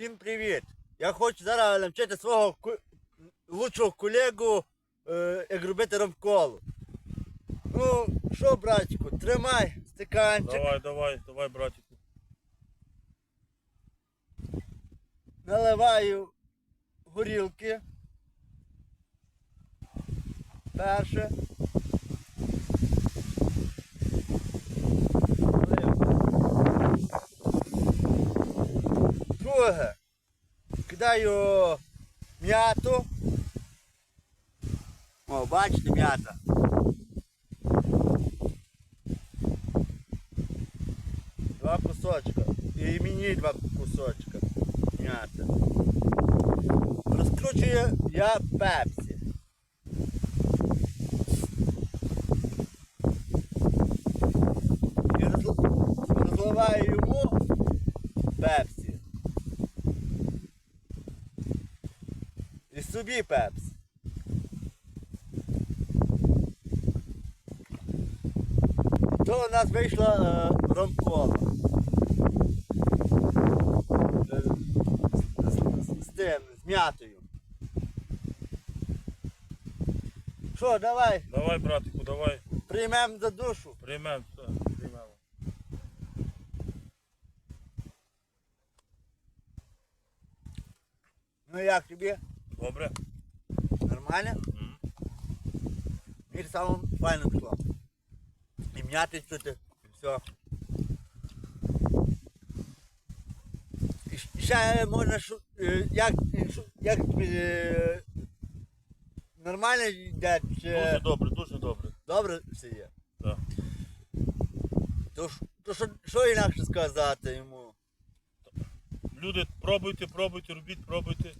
Всім привіт! Я хочу зараз навчити свого ку... лучшого колегу, е, як робити ромколу. Ну, що, братчику, тримай стаканчик, Давай, давай, давай, братику. наливаю горілки. Перше. Друге. Кидаю м'яту. О, бачите, м'ята. Два кусочка. І мені два кусочка. М'ята. Розкручую я пепсі. І розливаю йому пепсі. І собі пепсі. То у нас вийшла е, ромкола. Е, з, з, з тим, з м'ятою. Що, давай, Давай, братику, давай. приймемо за душу. Приймемо, все, приймемо. Ну як тобі? Добре? Нормально? М. Мені саме файно пішло. І м'яти чути, і все. І ще можна шу, е, як, як е, нормально йде, чи Дуже добре, дуже добре. добре все є. Так. То, то що, що інакше сказати йому? Люди, пробуйте, пробуйте, робіть, пробуйте.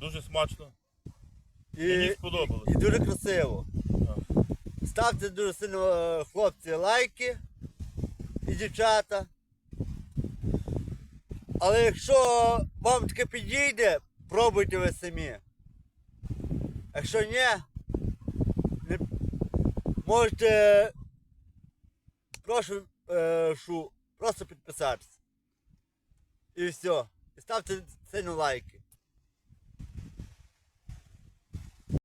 Дуже смачно. І, Мені сподобалось. і дуже красиво. Так. Ставте дуже сильно е, хлопці лайки і дівчата. Але якщо вам таке підійде, пробуйте ви самі. Якщо ні, не, можете прошу, е, шу, просто підписатися. І все. І ставте сильно лайки.